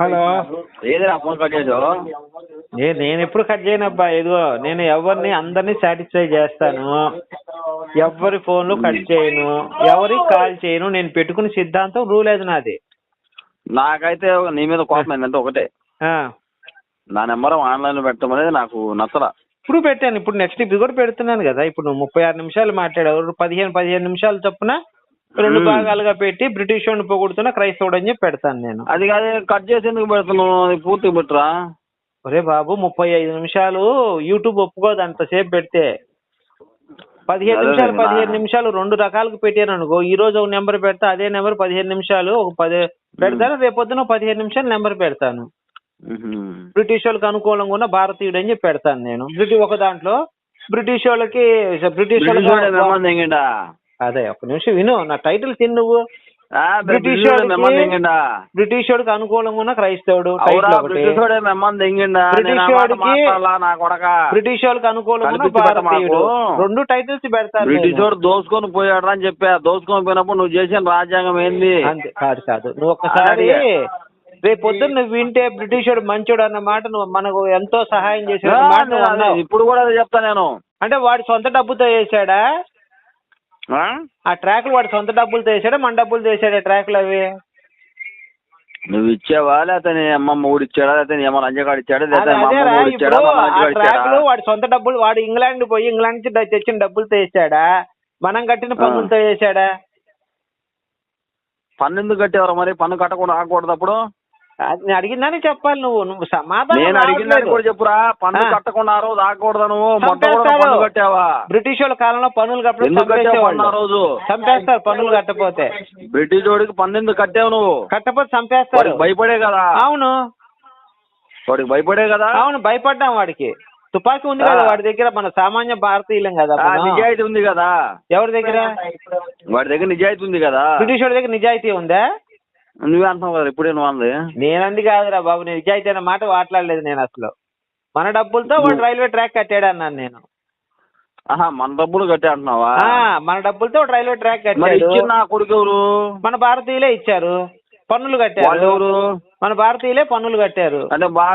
Hello. ఏదిరా phone cut చేసావు? నేను ఎప్పుడు కట్ చేయనబ్బా ఇదిగో నేను ఎవరిని అందరినీ సాటిస్ఫై చేస్తాను. ఎవరి ఫోన్లు కట్ చేయను. ఎవరికి కాల్ చేయను. నేను పెట్టుకున్న సిద్ధాంతం రూల్ అది నాది? నాకైతే నీ మీద కోపం ఏంటంటే ఒకటే. నా నెంబర్ ఆన్లైన్లో పెట్టడం అనేది నాకు నచ్చలా. ఇప్పుడు పెట్టాను. ఇప్పుడు నెక్స్ట్ ఇది కూడా పెడుతున్నాను కదా. ఇప్పుడు నువ్వు ముప్పై ఆరు నిమిషాలు మాట్లాడావు. పదిహేను పదిహేను నిమిషాలు చొప్పున రెండు. భాగాలుగా పెట్టి బ్రిటిష్ వాడిని పొగుడుతున్న క్రైస్తవుడు అని చెప్పి పెడతాను నేను. అది కాదు కట్ చేసి ఎందుకు పెడుతున్నావు? అది పూర్తిగా పెట్టరా. ఒరే బాబు ముప్పై ఐదు నిమిషాలు యూట్యూబ్ ఒప్పుకోదు అంతసేపు పెడితే. పదిహేను నిమిషాలు పదిహేను నిమిషాలు రెండు రకాలకు పెట్టాను అనుకో. ఈ రోజు ఒక నెంబర్ పెడతా అదే నెంబర్ పదిహేను నిమిషాలు ఒక పది పెడతాను రేపొద్దున పదిహేను నిమిషాలు నెంబర్ పెడతాను. బ్రిటిష్ వాళ్ళకి అనుకూలంగా ఉన్న భారతీయుడు అని చెప్పి పెడతాను నేను. ఒక దాంట్లో బ్రిటిష్ వాళ్ళకి బ్రిటిష్ వాళ్ళకి అదే ఒక నిమిషం విను నా టైటిల్ తిని నువ్వు. బ్రిటిష్ బ్రిటిష్ వాడే వాడికి- అనుకూలంగా క్రైస్తవుడు బ్రిటిష్ బ్రిటిష్ వాళ్ళకి అనుకూలంగా. రెండు టైటిల్స్ పెడతాను బ్రిటిష్. వాడు దోసుకొని పోయాడు అని చెప్పా. దోసుకొని పోయినప్పుడు నువ్వు చేసిన రాజ్యాంగం ఏంది? కాదు కాదు. నువ్వు ఒక్కసారి. రేపు పొద్దున్న నువ్వు వింటే బ్రిటిష్ వాడు మంచోడు అన్న మాట నువ్వు మనకు ఎంతో సహాయం చేసిన మాట. ఇప్పుడు కూడా చెప్తా నేను. అంటే వాడి సొంత డబ్బుతో వేసాడా ఆ? ట్రాక్లు వాడి సొంత డబ్బులతో వేసాడా మన డబ్బులతో వేసాడా ట్రాక్లు అవి? నువ్వు ఇచ్చావా? లేకపోతే అమ్మమ్మ ఊడి ఇచ్చాడా? లేకపోతే నీ అమ్మ లంజగాడు ఇచ్చాడా? లేకపోతే వాడి సొంత డబ్బులు వాడు ఇంగ్లాండ్ పోయి ఇంగ్లాండ్ నుంచి తెచ్చిన డబ్బులతో వేసాడా మనం కట్టిన పన్నులతో వేసాడా పన్ను ఎందుకు కట్టేవారు మరి? పన్ను కట్టకుండా ఆగకూడదు అప్పుడు? నేను అడిగిందని చెప్పాలి నువ్వు. నువ్వు సమాధానం నేను. కూడా చెప్పురా. పన్ను. కట్టకుండా ఆ. రోజు ఆగకూడదు నువ్వు మొట్ట కూడా చంపేస్తారు. పన్ను కట్టావా? బ్రిటిష్ వాళ్ళ కాలంలో పన్నులు కట్టడం ఆ రోజు? చంపేస్తారు పన్నులు కట్టపోతే బ్రిటిష్ వాడికి పన్ను ఎందుకు కట్టావు నువ్వు? కట్టపోతే చంపేస్తారు. భయపడే కదా. అవును. వాడికి భయపడే కదా? అవును భయపడ్డాం వాడికి. తుపాకీ ఉంది కదా. వాడి దగ్గర మన సామాన్య భారతీయులం కదా. నిజాయితీ ఉంది కదా. ఎవరి దగ్గర? వాడి దగ్గర నిజాయితీ ఉంది కదా. బ్రిటిష్ వాడి దగ్గర నిజాయితీ ఉందా? నువ్వే అంటున్నావు కదా ఇప్పుడే నువ్వు అంది. నేనంది కాదురా బాబు నేను నిజాయితీ అనే మాట మాట్లాడలేదు నేను అసలు. మన డబ్బులతో వాడు రైల్వే ట్రాక్ కట్టాడు అన్నాను నేను. ఆహా మన డబ్బులు కట్టే అంటున్నావా? ఆ, మన డబ్బులతో వాడు రైల్వే ట్రాక్ మరి కట్టాడు. ఇచ్చిన నా కొడుకు ఎవరు? మన భారతీయులే ఇచ్చారు. పన్నులు వాళ్ళు కట్టారు ఎవరు? మన భారతీయులే పన్నులు కట్టారు. అంటే బా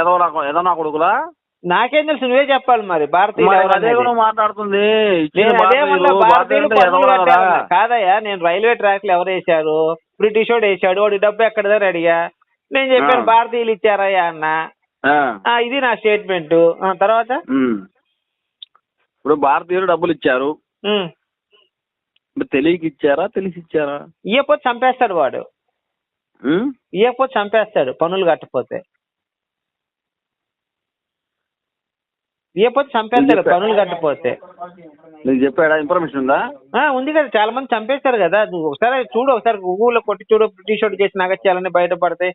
ఏదో నా ఏదో నా కొడుకులా? నాకేం తెలుసు నువ్వే చెప్పాలి మరి. భారతీయులు మరి ఎవరు అదే అనేది. నువ్వు మాట్లాడుతుంది. ఇచ్చిన నేను అదే భారతీయులు, మళ్ళా భారతీయులు భారతీయులు ఏదో పన్నులు కదా. కట్టారు కాదయ్యా నేను రైల్వే ట్రాక్లు ఎవరు వేశారు? బ్రిటిష్ వాడు వేసాడు వాడి డబ్బు ఎక్కడదని అడిగా నేను చెప్పాను. భారతీయులు ఇచ్చారయ్యా అన్న. ఇది నా స్టేట్మెంట్. తర్వాత. ఇప్పుడు భారతీయులు డబ్బులు ఇచ్చారు. తెలియక ఇచ్చారా తెలిసి ఇచ్చారా? ఇయ్యకపోతే చంపేస్తాడు వాడు. ఉమ్? ఇయ్యకపోతే చంపేస్తాడు పన్నులు కట్టపోతే ఇయ్యకపోతే చంపేస్తాడు చెప్పా. పన్నులు కట్టపోతే. నీకు చెప్పాడా? ఇన్ఫర్మేషన్ ఉందా? ఉంది కదా చాలా మంది చంపేస్తారు కదా. నువ్వు ఒకసారి చూడు ఒకసారి గూగుల్లో కొట్టి చూడు బ్రిటిష్ వాడు చేసిన నగత్యాలని బయటపడతాయి.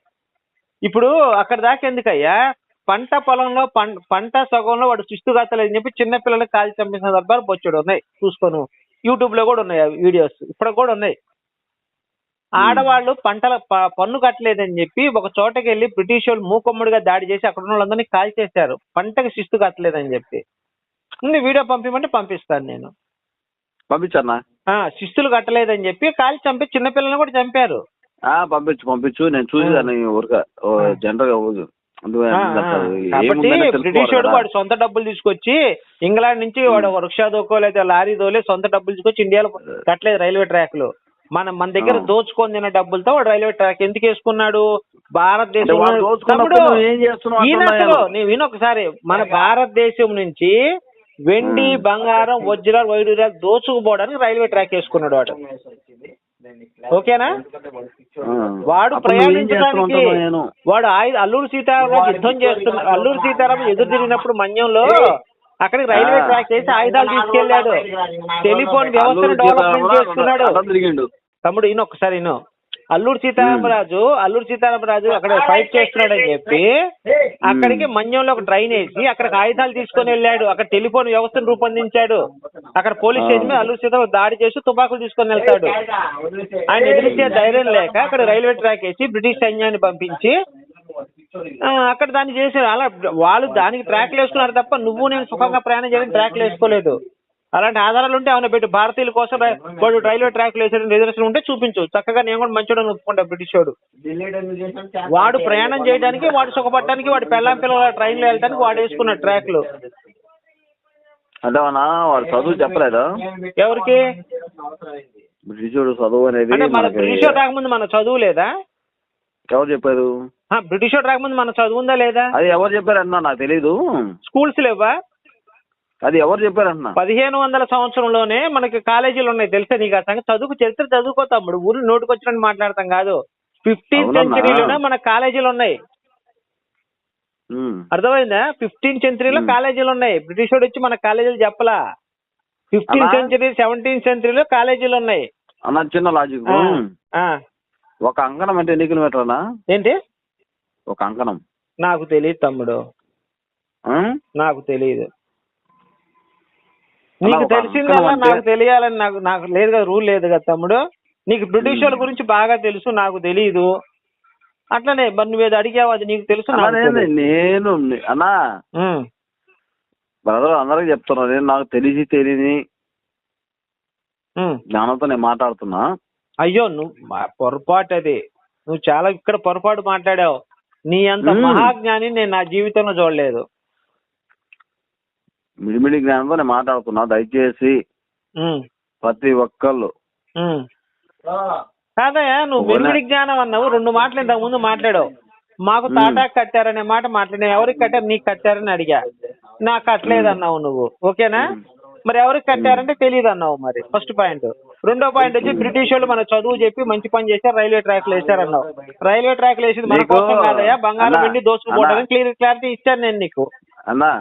ఇప్పుడు అక్కడ దాకా ఎందుకయ్యా? పంట పొలంలో పం- పంట సగంలో వాడు సుస్తుగాతలేదని చెప్పి చిన్న పిల్లలకి కాల్చి చంపిన సందర్భాలు బొచ్చుడు ఉన్నాయి. చూసుకోను యూట్యూబ్లో కూడా ఉన్నాయి వీడియోస్ ఇప్పుడు కూడా ఉన్నాయి. ఆడవాళ్ళు పంటల పన్ను కట్టలేదని చెప్పి ఒక చోటకి వెళ్ళి బ్రిటిష్ వాళ్ళు మూకొమ్ముడిగా దాడి చేసి అక్కడ ఉన్న వాళ్ళందరినీ కాల్చేశారు పంటకి శిస్తు కట్టలేదని చెప్పి. వీడియో పంపిమంటే పంపిస్తాను నేను. పంపించన్నా? ఆ శిస్తులు కట్టలేదని చెప్పి కాల్చి చంపి చిన్నపిల్లల్ని కూడా చంపారు. ఆ, పంపించు పంపించు. నేను చూసేదాన్ని జనరల్. కాబట్టి బ్రిటిష్ వాడు వాడు సొంత డబ్బులు తీసుకొచ్చి ఇంగ్లాండ్ నుంచి వాడు రిక్షా దోకో లేదా లారీ దోలే సొంత డబ్బులు తీసుకొచ్చి ఇండియాలో కట్టలేదు రైల్వే ట్రాక్లో మన మన దగ్గర. దోచుకొని తిన్న డబ్బులతో వాడు రైల్వే ట్రాక్ ఎందుకు వేసుకున్నాడు? భారతదేశం దోచుకున్నప్పుడు నువ్వు ఏం చేస్తున్నావు అంటున్నా ఈయనసలు నేను. నీ విను ఒకసారి. మన భారతదేశం నుంచి వెండి. బంగారం వజ్రాలు వైడూర్యాలు దోచుకుపోవడానికి రైల్వే ట్రాక్ వేసుకున్నాడు వాడు. ఓకేనా. వాడు ప్రయాణించడానికి వాడు ఆయుధ అల్లూరు సీతారామరాజు యుద్ధం చేస్తున్నాడు అల్లూరు సీతారామరాజు ఎదురు తిరిగినప్పుడు మన్యంలో అక్కడికి రైల్వే. ట్రాక్ చేసి ఆయుధాలు తీసుకెళ్ళాడు టెలిఫోన్ వ్యవస్థను డెవలప్మెంట్ తిరిగిండు. తమ్ముడు ఈయన ఒకసారి ఈయన అల్లూరు సీతారామరాజు అల్లూరు సీతారామరాజు అక్కడ ఫైట్ చేస్తున్నాడని చెప్పి అక్కడికి మన్యంలో ఒక ట్రైన్ వేసి అక్కడికి ఆయుధాలు తీసుకొని వెళ్ళాడు. అక్కడ టెలిఫోన్ వ్యవస్థను రూపొందించాడు. అక్కడ పోలీస్ స్టేషన్ మీద అల్లూరు సీతారామరాజు దాడి చేసి తుపాకులు తీసుకొని వెళ్తాడు. ఆయన ఎదిరించే ధైర్యం లేక అక్కడ రైల్వే ట్రాక్ వేసి బ్రిటిష్ సైన్యాన్ని పంపించి అక్కడ దాన్ని చేశారు. అలా వాళ్ళు దానికి ట్రాక్లు వేసుకున్నారు తప్ప నువ్వు నేను సుఖంగా ప్రయాణం చేయడానికి ట్రాక్లు వేసుకోలేదు. అలాంటి ఆధారాలు ఉంటే ఏమైనా పెట్టు. భారతీయుల కోసం వాడు రైల్వే ట్రాక్ వేసాడు రిజర్వేషన్ ఉంటే చూపించు. చక్కగా నేను కూడా మంచోడని ఒప్పుకుంటా బ్రిటిష్ వాడు. వాడు ప్రయాణం చేయడానికి వాడు సుఖపడడానికి వాడు పెళ్ళాం పిల్లల ట్రైన్లో వెళ్ళడానికి వాడు వేసుకున్న ట్రాక్లు అంటే వాడు చదువు చెప్పలేదు? ఎవరికి? బ్రిటిషుడు చదువు అనేది మన బ్రిటిష్ రాకముందు మన చదువు లేదా? ఎవరు చెప్పారు? బ్రిటిష్ వాడు రాకముందు మన చదువు ఉందా లేదా? అది ఎవరు చెప్పారు అన్నా నాకు తెలీదు. స్కూల్స్ లేవా? అది ఎవరు చెప్పారు అన్నా పదిహేను వందల సంవత్సరంలోనే మనకి కాలేజీలు ఉన్నాయి తెలుసా నీకు ఆ సంగతి? చదువుకు చరిత్ర చదువుకో తమ్ముడు ఊరు నోటుకొచ్చినట్టు మాట్లాడతాం కాదు. ఫిఫ్టీన్త్. సెంచరీలోనే మన కాలేజీలు ఉన్నాయి. అర్థమైందా? ఫిఫ్టీన్ సెంచరీలో. కాలేజీలు ఉన్నాయి. బ్రిటిష్ వాడు వచ్చి మన కాలేజీలు చెప్పలా. ఫిఫ్టీన్ అలా? సెంచరీ సెవెంటీన్ సెంచరీలో కాలేజీలు ఉన్నాయి. అన్న చిన్న లాజిక్. ఒక అంకణం అంటే ఎన్ని కిలోమీటర్ అన్నా ఏంటి? ఒక అంకణం నాకు తెలియదు తమ్ముడు? నాకు తెలియదు. నీకు తెలిసిందల్లా అంటే- నాకు తెలియాలని నాకు నాకు లేదు కదా రూల్ లేదు కదా తమ్ముడు. నీకు బ్రిటిష్ వాళ్ళ. గురించి బాగా తెలుసు నాకు తెలియదు అట్లనే మరి నువ్వు ఏదో అడిగావు అది నీకు తెలుసు నేను అన్నా. బ్రదర్ అందరికి చెప్తున్నా నేను నాకు తెలిసి తెలియని. జ్ఞానంతో నేను మాట్లాడుతున్నా. అయ్యో నువ్వు పొరపాటు అది నువ్వు చాలా ఇక్కడ పొరపాటు మాట్లాడావు. నీ అంత. మహాజ్ఞాని నేను నా జీవితంలో చూడలేదు. మిడిమిడి జ్ఞానంతో నేను మాట్లాడుతున్నా. దయచేసి ప్రతి ఒక్కళ్ళు. కాదయ్యా నువ్వు. వెలుగుడి జ్ఞానం అన్నావు. రెండు మాటలు ఇంతకు ముందు మాట్లాడావు. మాకు. తాటాకు కట్టారనే మాట మాట్లాడినా ఎవరికి కట్టారు? నీకు కట్టారని అడిగా. నాకు కట్టలేదు అన్నావు నువ్వు. ఓకేనా. మరి ఎవరికి కట్టారంటే తెలియదు అన్నావు మరి. ఫస్ట్ పాయింట్ రెండో పాయింట్ వచ్చి బ్రిటిష్ వాళ్ళు మన చదువు చెప్పి మంచి పని చేశారు రైల్వే ట్రాక్లు వేశారన్నావు రైల్వే ట్రాక్లు వేసింది మన కోసం కాదయ్యా బంగారం వెండి దోచుకుపోవడానికి అన్నా. క్లియర్ క్లారిటీ ఇచ్చాను నేను నీకు. అన్నా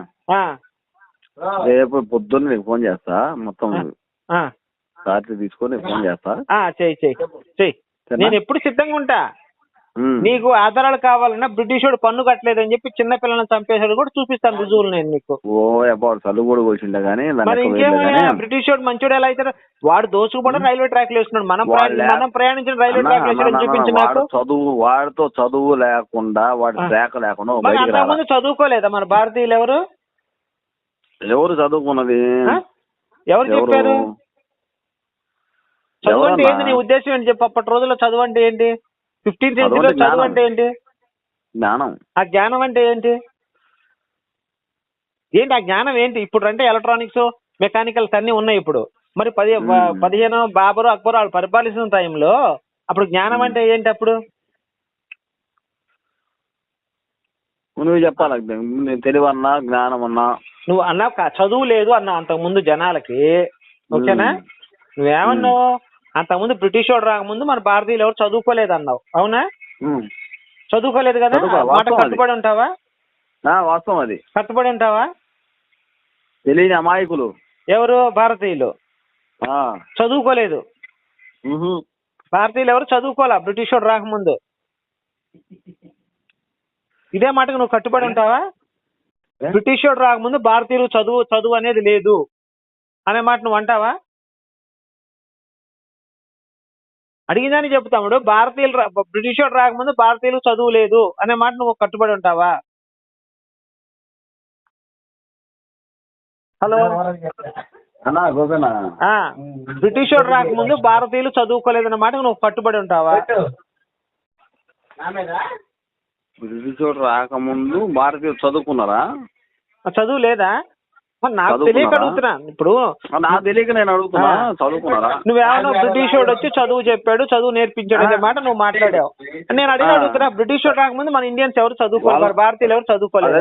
రేపు పొద్దున్న నీకు ఫోన్ చేస్తా మొత్తం ఆ, రాత్రి తీసుకొని ఫోన్ చేస్తా. చెయ్యి చెయ్యి సరేనా? నేను ఎప్పుడు సిద్ధంగా ఉంటా. నీకు ఆధారాలు కావాలన్నా బ్రిటిష్ వాడు పన్ను కట్టలేదని చెప్పి చిన్న పిల్లల్ని చంపేశాడు కూడా చూపిస్తాను రుజువులు నేను నీకు. ఓ చదువు కూడా కానీ మరి ఇంకేమయ్యా బ్రిటిష్ వాడు మంచోడు ఎలా అవుతాడు? వాడు దోచుకుపోవడం రైల్వే ట్రాక్లో వేస్తున్నాడు మనం మనం ప్రయాణించిన రైల్వే ట్రాక్ వేసాడని చూపించు నాకు. చదువు వాడితో చదువు లేకుండా వాడి. శాఖ లేకుండా చదువుకోలేదా మన భారతీయులు ఎవరు ఎవరు చదువుకున్నది? ఎవరు చెప్పారు? చదువు అంటే? ఏంటి నీ ఉద్దేశం ఏంటి చెప్పు? అప్పటి రోజుల్లో చదువు అంటే ఏంటి? ఫిఫ్టీన్ చదువు సెంచరీలో చదువు జ్ఞానం. అంటే ఏంటి? జ్ఞానం. ఆ జ్ఞానం అంటే ఏంటి? ఏంటి ఆ జ్ఞానం ఏంటి? ఇప్పుడు అంటే ఎలక్ట్రానిక్స్ మెకానికల్స్ అన్ని ఉన్నాయి ఇప్పుడు. మరి పది. పదిహేను బాబరు అక్బర్ వాళ్ళు పరిపాలిస్తున్న టైంలో అప్పుడు జ్ఞానం అంటే ఏంటి అప్పుడు? నువ్వు చెప్పాలి నేను తెలివన్నా జ్ఞానం అన్నా నువ్వు అన్నావు కా- చదువు లేదు అన్నావు అంతకు ముందు జనాలకి. ఓకేనా. నువ్వేమన్నావు? అంతకుముందు బ్రిటిష్ వాడు రాకముందు మన భారతీయులు ఎవరు చదువుకోలేదు అన్నావు అవునా. చదువుకోలేదు కదా? మాట. కట్టుబడి ఉంటావా? ఆ, వాస్తవం అది. కట్టుబడి ఉంటావా? తెలియని అమాయకులు. ఎవరు? భారతీయులు. ఆ. చదువుకోలేదు. భారతీయులు ఎవరు? చదువుకోవాలా బ్రిటిష్ వాడు రాకముందు. ఇదే మాటకు నువ్వు కట్టుబడి ఉంటావా? బ్రిటిష్ వాడు రాకముందు భారతీయులు చదువు చదువు అనేది లేదు. అనే మాట నువ్వు అంటావా? అడిగిందని చెప్తాముడు భారతీయులు రా- బ్రిటిష్ వాడు రాకముందు భారతీయులు చదువు లేదు అనే మాట నువ్వు కట్టుబడి ఉంటావా? హలో. అన్నా గోపేనా? ఆ బ్రిటిష్ వాడు రాకముందు భారతీయులు చదువుకోలేదన్న మాట నువ్వు కట్టుబడి ఉంటావా? బ్రిటిష్ వాడు రాకముందు భారతీయులు చదువుకున్నారా? చదువు లేదా? నాకు? తెలియక అడుగుతున్నా ఇప్పుడు నాకు తెలియక నేను అడుగుతున్నా ఆ. చదువుకున్నారా నువ్వేమన్నా బ్రిటిష్ వాడు వచ్చి చదువు చెప్పాడు చదువు నేర్పించాడు అనే మాట నువ్వు మాట్లాడావు నేను అడిగి. అడుగుతున్నా బ్రిటిష్ వాడు రాకముందు మన ఇండియన్స్ ఎవరు చదువుకోలేదు భారతీయులు ఎవరు చదువుకోలేదు